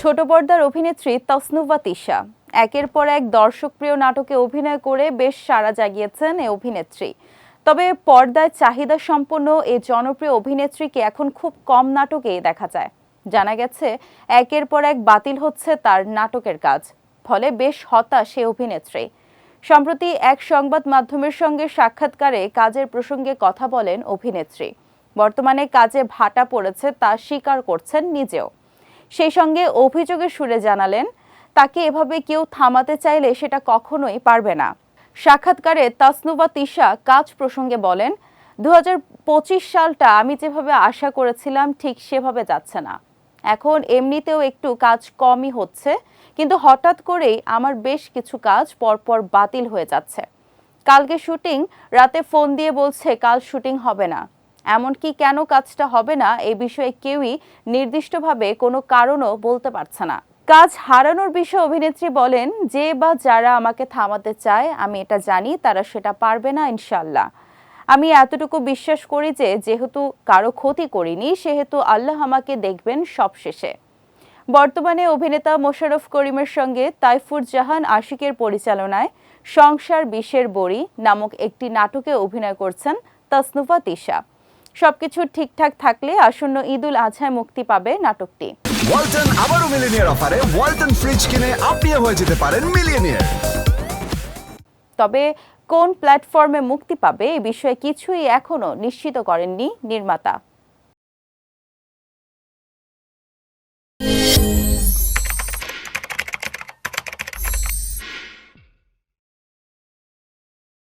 ছোট পর্দার অভিনেত্রী তসনুবা তিশা। একের পর এক দর্শকপ্রিয় নাটকে অভিনয় করে বেশ সাড়া জাগিয়েছেন এ অভিনেত্রী। তবে পর্দায় চাহিদা সম্পন্ন এ জনপ্রিয় অভিনেত্রীকে এখন খুব কম নাটকে দেখা যায়। জানা গেছে, একের পর এক বাতিল হচ্ছে তার নাটকের কাজ। ফলে বেশ হতাশ এ অভিনেত্রী। সম্প্রতি এক সংবাদ মাধ্যমের সঙ্গে সাক্ষাৎকারে কাজের প্রসঙ্গে কথা বলেন অভিনেত্রী। বর্তমানে কাজে ভাটা পড়েছে তা স্বীকার করছেন নিজেও। সেই সঙ্গে অভিযোগের সুরে জানালেন, তাকে এভাবে কেউ থামাতে চাইলে সেটা কখনোই পারবে না। সাক্ষাৎকারে তাসনুবা তিশা কাজ প্রসঙ্গে বলেন দু হাজার পঁচিশ সালটা আমি যেভাবে আশা করেছিলাম, ঠিক সেভাবে যাচ্ছে না। এখন এমনিতেও একটু কাজ কমই হচ্ছে, কিন্তু হঠাৎ করেই আমার বেশ কিছু কাজ পরপর বাতিল হয়ে যাচ্ছে। কালকে শুটিং, রাতে ফোন দিয়ে বলছে কাল শুটিং হবে না। এমনকি কেন কাজটা হবে না এ বিষয়ে কেউই নির্দিষ্টভাবে কোনো কারণও বলতে পারছে না। কাজ হারানোর বিষয়ে অভিনেত্রী বলেন, যে বা যারা আমাকে থামাতে চায়, আমি এটা জানি, তারা সেটা পারবে না ইনশাল্লাহ আমি এতটুকু বিশ্বাস করি যে, যেহেতু কারও ক্ষতি করিনি, সেহেতু আল্লাহ আমাকে দেখবেন সবশেষে। বর্তমানে অভিনেতা মোশাররফ করিমের সঙ্গে তাইফুর জাহান আশিকের পরিচালনায় সংসার বিষের বড়ি নামক একটি নাটকে অভিনয় করছেন তাসনুফা তিশা। সবকিছু ঠিকঠাক থাকলে আসন্ন ঈদুল আজহায় মুক্তি পাবে নাটকটি। ওয়ালটন আবারও মিলিনিয়ার অফারে ওয়ালটন ফ্রিজ কিনে আপনিও হয়ে যেতে পারেন মিলিয়নিয়ার। তবে কোন প্ল্যাটফর্মে মুক্তি পাবে এ বিষয়ে কিছুই এখনও নিশ্চিত করেননি নির্মাতা।